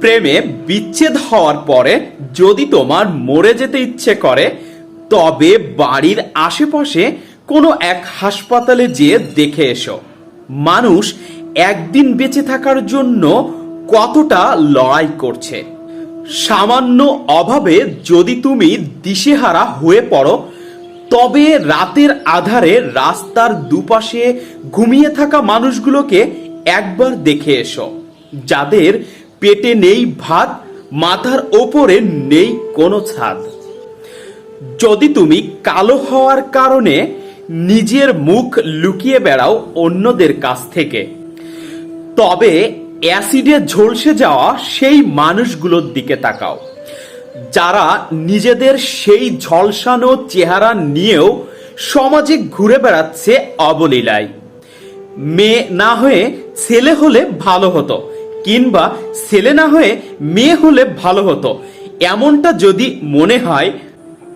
প্রেমে বিচ্ছেদ হওয়ার পরে যদি তোমার মরে যেতে ইচ্ছে করে, তবে বাড়ির আশেপাশে কোনো এক হাসপাতালে যেয়ে দেখে এসো। মানুষ একদিন বেঁচে থাকার জন্য কতটা লড়াই করছে। সামান্য অভাবে যদি তুমি দিশেহারা হয়ে পড়ো, তবে রাতের আধারে রাস্তার দুপাশে ঘুমিয়ে থাকা মানুষগুলোকে একবার দেখে এসো। যাদের পেটে নেই ভাত, মাথার ওপরে নেই কোনো ছাদ। যদি তুমি কালো হওয়ার কারণে নিজের মুখ লুকিয়ে বেড়াও অন্যদের কাছ থেকে, তবে অ্যাসিডে ঝলসে যাওয়া সেই মানুষগুলোর দিকে তাকাও, যারা নিজেদের সেই ঝলসানো চেহারা নিয়েও সমাজে ঘুরে বেড়াচ্ছে অবলীলায়। মেয়ে না হয়ে ছেলে হলে ভালো হতো কিংবা ছেলে না হয়ে মেয়ে হলে ভালো হতো। এমনটা যদি মনে হয়,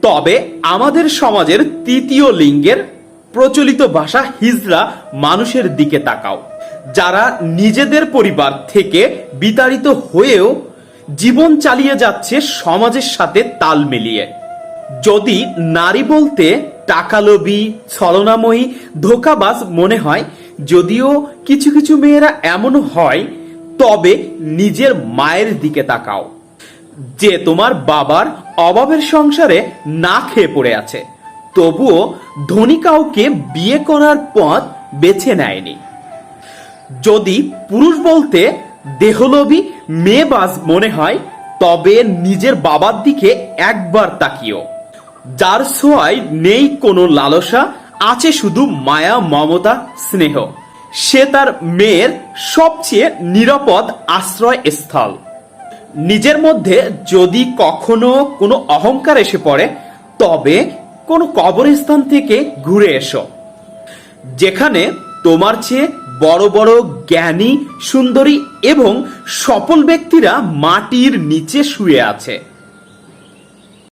তবে আমাদের সমাজের তৃতীয় লিঙ্গের প্রচলিত ভাষা হিজড়া মানুষের দিকে তাকাও। যারা নিজেদের পরিবার থেকে বিতাড়িত হয়েও জীবন চালিয়ে যাচ্ছে সমাজের সাথে তাল মিলিয়ে। যদি নারী বলতে টাকালোভী, ছলনাময়ী, ধোকাবাজ মনে হয়, যদিও কিছু কিছু মেয়েরা এমন হয় তবে নিজের মায়ের দিকে তাকাও, যে তোমার বাবার অভাবের সংসারে না খেয়ে পড়ে আছে। তবুও ধনী কাউকে বিয়ে করার পথ বেছে নেয়নি। যদি পুরুষ বলতে দেহলোভী মেয়েবাজ মনে হয়, তবে নিজের বাবার দিকে একবার তাকিও। যার ছোঁয়ায় নেই কোনো লালসা, আছে শুধু মায়া, মমতা, স্নেহ। সে তার মেয়ের সবচেয়ে নিরাপদ আশ্রয় স্থল নিজের মধ্যে যদি কখনো কোনো অহংকার এসে পড়ে, তবে কোনো কবরস্থান থেকে ঘুরে এসো, যেখানে তোমার চেয়ে বড় বড় জ্ঞানী, সুন্দরী এবং সফল ব্যক্তিরা মাটির নিচে শুয়ে আছে।